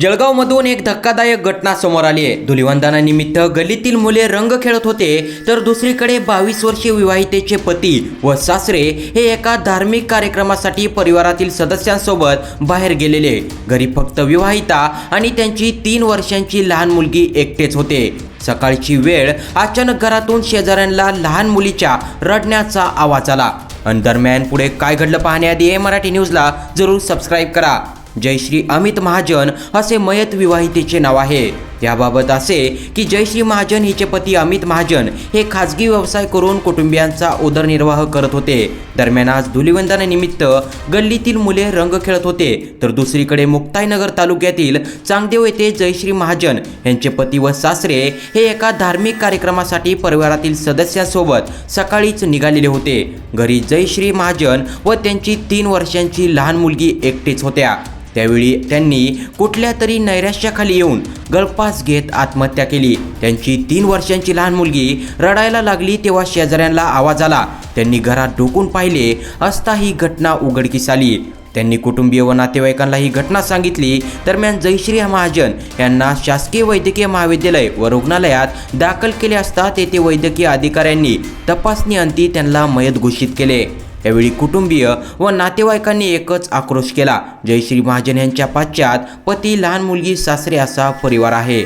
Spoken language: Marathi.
जळगावमधून एक धक्कादायक घटना समोर आली आहे. धुलिवंदनानिमित्त गल्लीतील मुले रंग खेळत होते तर दुसरीकडे बावीस वर्षीय विवाहितेचे पती व सासरे हे एका धार्मिक कार्यक्रमासाठी परिवारातील सदस्यांसोबत बाहेर गेलेले. घरी फक्त विवाहिता आणि त्यांची तीन वर्षांची लहान मुलगी एकटेच होते. सकाळची वेळ अचानक घरातून शेजाऱ्यांना लहान मुलीच्या रडण्याचा आवाज आला. आणि दरम्यान पुढे काय घडलं पाहण्याआधी ए मराठी न्यूजला जरूर सबस्क्राईब करा. जयश्री अमित महाजन असे मयत विवाहितेचे नाव आहे. याबाबत असे की जयश्री महाजन हिचे पती अमित महाजन हे खाजगी व्यवसाय करून कुटुंबियांचा उदरनिर्वाह करत होते. दरम्यान आज धुलिवंदनानिमित्त गल्लीतील मुले रंग खेळत होते. तर दुसरीकडे मुक्ताईनगर तालुक्यातील चांगदेव येथे जयश्री महाजन यांचे पती व सासरे हे एका धार्मिक कार्यक्रमासाठी परिवारातील सदस्यांसोबत सकाळीच निघालेले होते. घरी जयश्री महाजन व त्यांची तीन वर्षांची लहान मुलगी एकटीच होत्या. त्यावेळी त्यांनी कुठल्या तरी नैराश्याखाली येऊन गळपास घेत आत्महत्या केली. त्यांची तीन वर्षांची लहान मुलगी रडायला लागली तेव्हा शेजाऱ्यांना आवाज आला. त्यांनी घरात डोकून पाहिले असता ही घटना उघडकीस आली. त्यांनी कुटुंबीय व नातेवाईकांना ही घटना सांगितली. दरम्यान जयश्री महाजन यांना शासकीय वैद्यकीय महाविद्यालय व रुग्णालयात दाखल केले असता तेथे वैद्यकीय अधिकाऱ्यांनी तपासणी अंती त्यांना मयत घोषित केले. यावेळी कुटुंबीय व नातेवाईकांनी एकच आक्रोश केला. जयश्री महाजन यांच्या पाश्चात पती लहान मुलगी सासरे असा परिवार आहे.